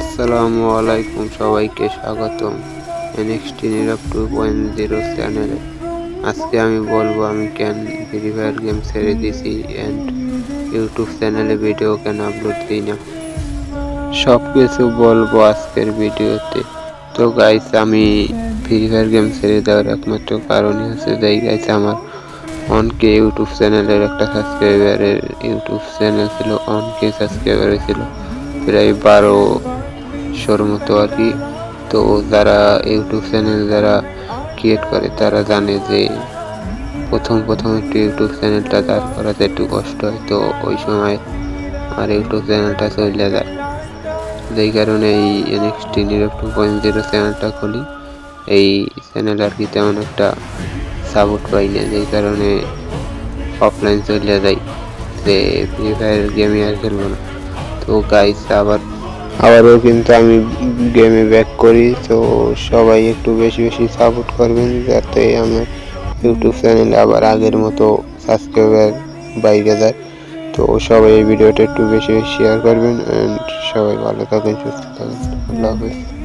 আসসালামু আলাইকুম সবাইকে স্বাগতম NXT Nirob two point zero চ্যানেলে আজকে আমি বলব, আমি কেন ফ্রি ফায়ার গেম ছেড়ে দিছি অ্যান্ড ইউটিউব চ্যানেলে ভিডিও কেন আপলোড দিই না। সব কিছু বলব আজকের ভিডিওতে। তো গাইস আমি ফ্রি ফায়ার গেম ছেড়ে দেওয়ার একমাত্র কারণই হচ্ছে যাই গাইস আমার অনকে ইউটিউব চ্যানেলের একটা সাবস্ক্রাইবারের ইউটিউব চ্যানেল ছিল, অনকে সাবস্ক্রাইবার ছিল। প্রায় বারোশোর মতো আর কি। তো যারা ইউটিউব চ্যানেল যারা ক্রিয়েট করে, তারা জানে যে প্রথম প্রথম একটু ইউটিউব চ্যানেলটা দাঁড় করাতে একটু কষ্ট হয়। তো ওই সময় আর ইউটিউব চ্যানেলটা চলে যায়। যেই কারণে এই NXT Nirob two point zero চ্যানেলটা খুলি। এই চ্যানেল আর কি তেমন একটা সাপোর্ট পাই না, যেই কারণে অফলাইন চলে যাই যে ফ্রি ফায়ার গেমে আর খেলব না। তো গাইস আবার, আবারও কিন্তু আমি গেমে ব্যাক করি, তো সবাই একটু বেশি বেশি সাপোর্ট করবেন যাতে আমার ইউটিউব চ্যানেলে আবার আগের মতো সাবস্ক্রাইবার বাইরে যায়। তো সবাই এই ভিডিওটা একটু বেশি বেশি শেয়ার করবেন অ্যান্ড সবাই ভালো থাকেন, সুস্থ থাকেন। আল্লাহ হাফেজ।